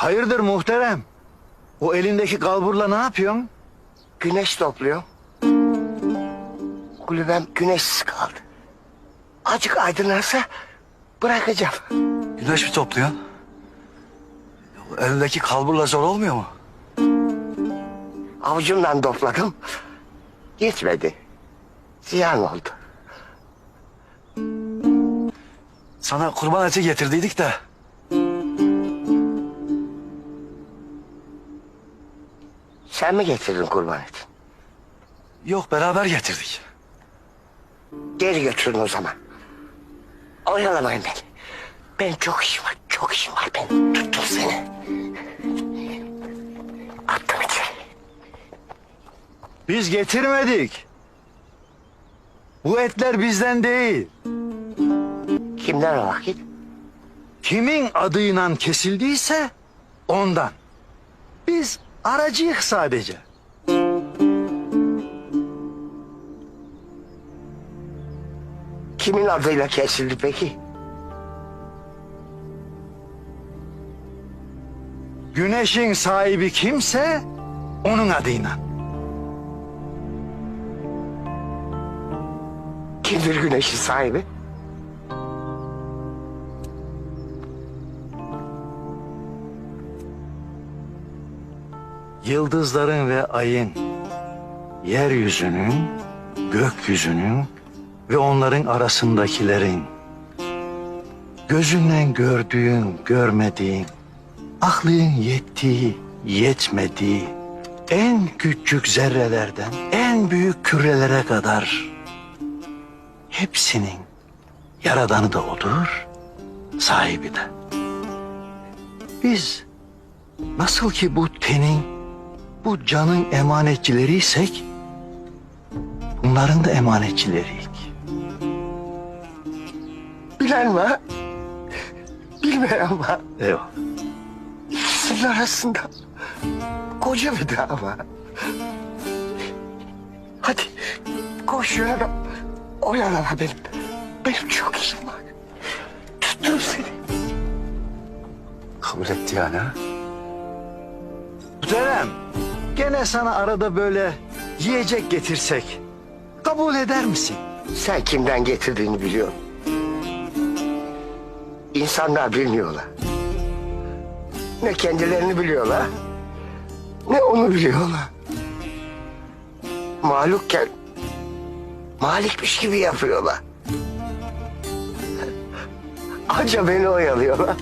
Hayırdır muhterem? O elindeki kalburla ne yapıyorsun? Güneş topluyor. Kulübem güneşsiz kaldı. Acık aydınlarsa bırakacağım. Güneş mi topluyorsun? Elindeki kalburla zor olmuyor mu? Avucumdan topladım. Yetmedi. Ziyan oldu. Sana kurban eti getirdiydik de. Sen mi getirdin kurban eti? Yok beraber getirdik. Geri götürün o zaman. Oyalamayın beni. Benim çok işim var, çok işim var benim. Tuttum seni. Attım içeri. Biz getirmedik. Bu etler bizden değil. Kimden o vakit? Kimin adıyla kesildiyse ondan. Biz aracıyık sadece. Kimin adıyla kesildi peki? Güneşin sahibi kimse onun adıyla. Kimdir güneşin sahibi? Yıldızların ve ayın, yeryüzünün, gökyüzünün ve onların arasındakilerin, gözünden gördüğün, görmediğin, aklın yettiği, yetmediği, en küçük zerrelerden en büyük kürelere kadar hepsinin yaradanı da odur, sahibi de. Biz nasıl ki bu tenin, bu canın emanetçileriysek, bunların da emanetçileriyik. Bilen mi? ha? Bilmeyen var. Eyvallah. İkisinin arasında koca bir dağ var. Hadi koş yana. Oyalama benim. Benim çok işim var. Tuttum seni. Kabul etti yani ha? Muhterem, gene sana arada böyle yiyecek getirsek, kabul eder misin? Sen kimden getirdiğini biliyorum. İnsanlar bilmiyorlar. Ne kendilerini biliyorlar, ne onu biliyorlar. Mahlukken malikmiş gibi yapıyorlar. Anca beni oyalıyorlar.